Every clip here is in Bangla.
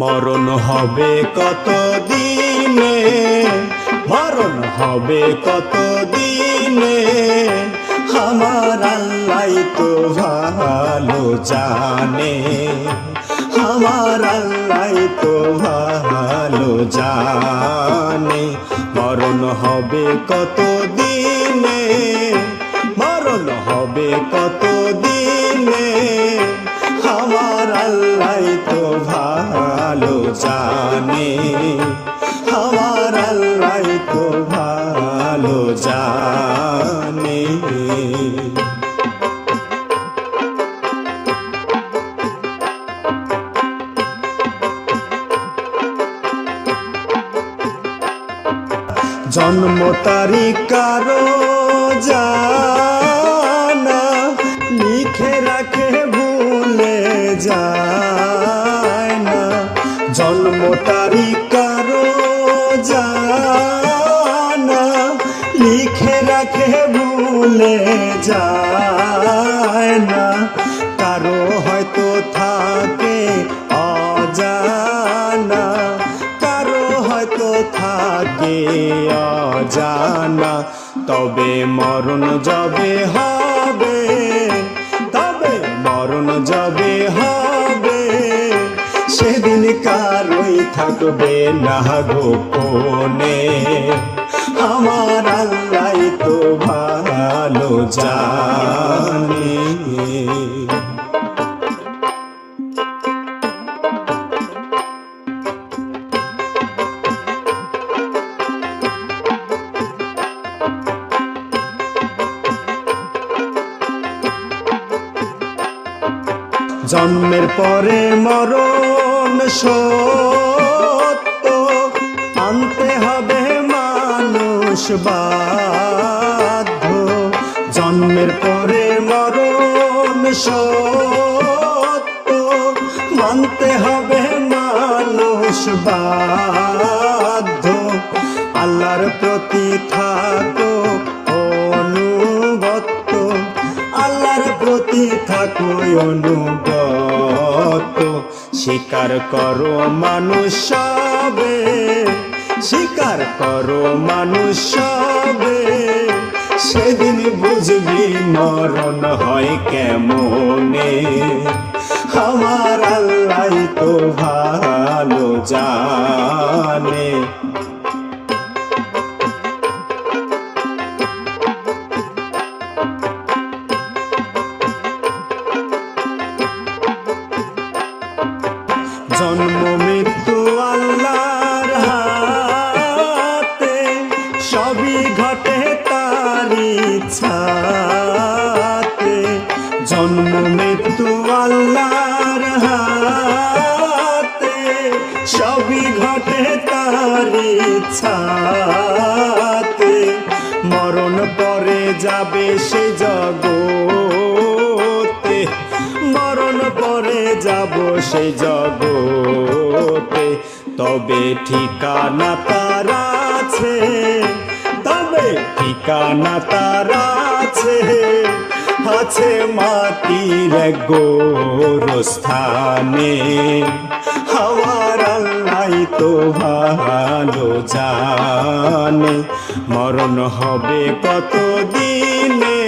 মরণ হবে কত দিনে মরণ হবে কত দিনে আমার আল্লাহ তো ভালো জানে। আমার আল্লাহ তো ভালো জানে। মরণ হবে কত দিনে মরণ হবে কত দিনে আমার আল্লাহ তো ভালো জানে আমার আল্লাহ তো ভালো জানে। জন্ম তারিখ কারও জানা ভুলে যায় না। কারও হয়তো থাকে অজানা। কারও হয়তো থাকে অজানা। তবে মরণ যবে হবে, তবে মরণ যবে হবে। সেদিন কারই থাকবে না গোপনে আমার আল্লাহ তো জানে। জন্মের পরে মরণ সত্য। আনতে হবে মানুষ বাধ্য জন্মের পরে মরণ সত্য। মানতে হবে মানুষ বাধ্য। আল্লাহর প্রতি থাকো অনুগত। আল্লাহর প্রতি থাকো অনুগত। স্বীকার করো মানুষ সবে। স্বীকার করো মানুষ সবে। সেদিন বুঝবি মরণ হয় কেমনে? আমার আল্লাহ তো ভালো জানে। জন্ম ইচ্ছাতে মরণ পরে যাবে সে জগতে। মরণ পরে যাব সে জগতে। তবে ঠিকানা তার আছে, তবে ঠিকানা তার আছে। আছে মাটির গোরস্থানে আমার আল্লাহ তো ভালো জানে, মরণ হবে কত দিনে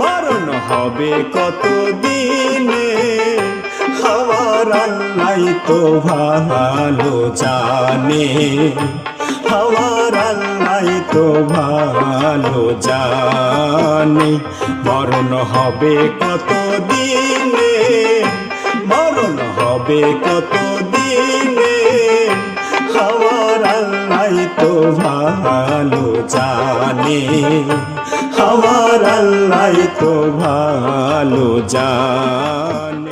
মরণ হবে কত দিনে হওয়ার আল্লাহ তো ভালো জানে আমার আল্লাহ তো ভালো জানে, মরণ হবে কত দিনে মরণ হবে কত দিনে তো ভালো জানে। আমার আল্লাহ তো ভালো জানে।